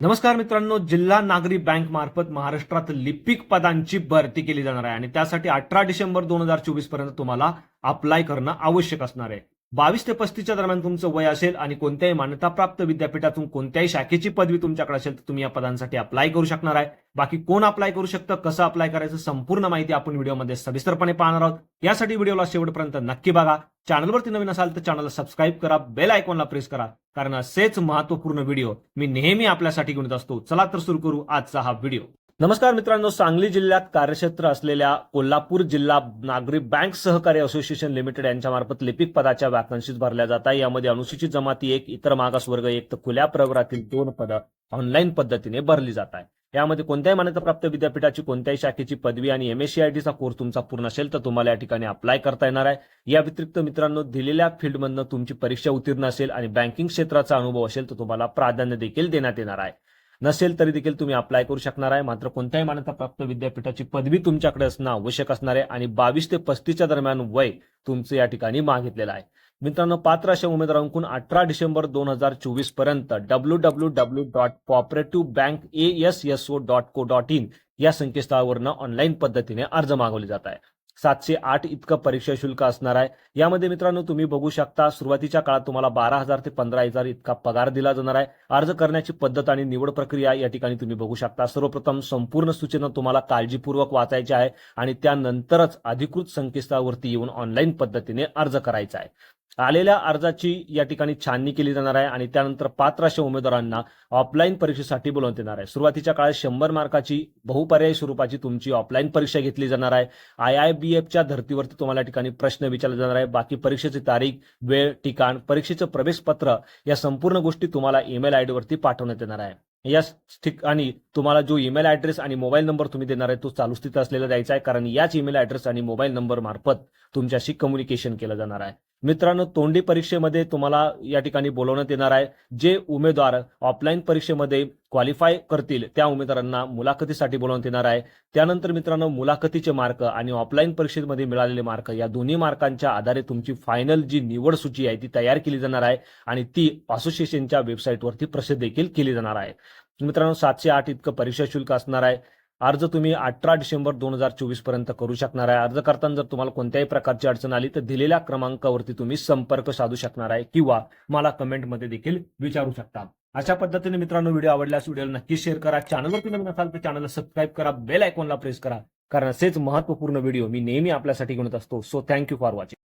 नमस्कार मित्रांनो जिल्हा नागरी बँक मार्फत महाराष्ट्रात लिपिक पदांची भरती केली जाणार आहे आणि त्यासाठी अठरा डिसेंबर दोन हजार चोवीसपर्यंत तुम्हाला अप्लाय करणं आवश्यक असणार आहे. बावीस ते पस्तीसच्या दरम्यान तुमचं वय असेल आणि कोणत्याही मान्यताप्राप्त विद्यापीठातून कोणत्याही शाखेची पदवी तुमच्याकडे असेल तर तुम्ही या पदांसाठी अप्लाय करू शकणार आहे. बाकी कोण अप्लाय करू शकतं कसं अप्लाय करायचं संपूर्ण माहिती आपण व्हिडिओमध्ये सविस्तरपणे पाहणार आहोत. यासाठी व्हिडिओला शेवटपर्यंत नक्की बघा. चॅनलवरती नवीन असाल तर चॅनलला सबस्क्राईब करा. बेल आयकॉनला प्रेस करा. कारण असेच महत्त्वपूर्ण व्हिडिओ मी नेहमी आपल्यासाठी घेऊन असतो. चला तर सुरू करू आजचा हा व्हिडिओ. नमस्कार मित्रांनो सांगली जिल्ह्यात कार्यक्षेत्र असलेल्या कोल्हापूर जिल्हा नागरी बँक सहकारी असोसिएशन लिमिटेड यांच्या मार्फत लिपिक पदाच्या वॅकन्सीज भरल्या जात आहे. यामध्ये अनुसूचित जमाती एक इतर मागासवर्ग एक तर खुल्या प्रवरातील दोन पदं ऑनलाईन पद्धतीने भरली जात आहे यामध्ये कोणत्याही मान्यताप्राप्त विद्यापीठाची कोणत्याही शाखेची पदवी आणि एमएससीआयटीचा कोर्स तुमचा पूर्ण असेल तर तुम्हाला या ठिकाणी अप्लाय करता येणार आहे. या व्यतिरिक्त मित्रांनो दिलेल्या फील्डमधनं तुमची परीक्षा उत्तीर्ण असेल आणि बँकिंग क्षेत्राचा अनुभव असेल तर तुम्हाला प्राधान्य देखील देण्यात येणार आहे. नसेल तरी देखील तुम्ही अप्लाय करू शकणार आहे. मात्र कोणत्याही मान्यताप्राप्त विद्यापीठाची पदवी तुमच्याकडे असणं आवश्यक असणार आहे आणि बावीस ते पस्तीसच्या दरम्यान वय तुमचं या ठिकाणी मागितलेलं आहे. मित्रांनो पात्र अशा उमेदवारांकडून अठरा डिसेंबर दोन हजार चोवीसपर्यंत W W W dot cooperative bank A S S O dot co dot in या संकेतस्थळावरनं ऑनलाईन पद्धतीने अर्ज मागवले जात आहे सातशे आठ इतकं परीक्षा शुल्क असणार आहे. यामध्ये मित्रांनो तुम्ही बघू शकता सुरुवातीच्या काळात तुम्हाला बारा हजार ते पंधरा हजार इतका पगार दिला जाणार आहे. अर्ज करण्याची पद्धत आणि निवड प्रक्रिया या ठिकाणी तुम्ही बघू शकता. सर्वप्रथम संपूर्ण सूचना तुम्हाला काळजीपूर्वक वाचायच्या आहे आणि त्यानंतरच अधिकृत संकेतस्थळावरती येऊन ऑनलाईन पद्धतीने अर्ज करायचा आहे. आलेल्या अर्जाची या ठिकाणी छाननी केली जाणार आहे आणि त्यानंतर पात्र अशा उमेदवारांना ऑफलाईन परीक्षेसाठी बोलवण्यात येणार आहे. सुरुवातीच्या काळात शंभर मार्काची बहुपर्यायी स्वरूपाची तुमची ऑफलाईन परीक्षा घेतली जाणार आहे. आय आय बी एफच्या धर्तीवरती तुम्हाला या ठिकाणी प्रश्न विचारले जाणार आहे बाकी परीक्षेची तारीख वेळ ठिकाण परीक्षेचं प्रवेशपत्र या संपूर्ण गोष्टी तुम्हाला ईमेल आय वरती पाठवण्यात येणार आहे. या ठिकाणी तुम्हाला जो ईमेल ऍड्रेस आणि मोबाईल नंबर तुम्ही देणार आहे तो चालू स्थित असलेला द्यायचा आहे. कारण याच ईमेल ऍड्रेस आणि मोबाईल नंबर मार्फत तुमच्याशी कम्युनिकेशन केलं जाणार आहे. मित्रांनो तोंडी परीक्षेमध्ये तुम्हाला या ठिकाणी बोलवण्यात येणार आहे. जे उमेदवार ऑफलाईन परीक्षेमध्ये क्वालिफाय करतील त्या उमेदवारांना मुलाखतीसाठी बोलवण्यात येणार आहे. त्यानंतर मित्रांनो मुलाखतीचे मार्क आणि ऑफलाईन परीक्षेमध्ये मिळालेले मार्क या दोन्ही मार्कांच्या आधारे तुमची फायनल जी निवड सूची आहे ती तयार केली जाणार आहे आणि ती असोसिएशनच्या वेबसाईटवरती प्रसिद्ध देखील केली जाणार आहे. मित्रांनो सातशे आठ इतकं परीक्षा शुल्क असणार आहे. अर्ज तुम्ही अठरा डिसेंबर दोन हजार चोवीसपर्यंत करू शकणार आहे. अर्ज करताना जर तुम्हाला कोणत्याही प्रकारची अडचण आली तर दिलेल्या क्रमांकावरती तुम्ही संपर्क साधू शकणार आहे किंवा मला कमेंटमध्ये देखील विचारू शकता. अशा पद्धतीने मित्रांनो व्हिडिओ आवडल्यास व्हिडिओला नक्की शेअर करा. चॅनलवरती नवीन असाल तर चॅनलला सबस्क्राईब करा. बेल आयकॉनला प्रेस करा. कारण असेच महत्त्वपूर्ण व्हिडिओ मी नेहमी आपल्यासाठी घेऊन असतो. So thank you for watching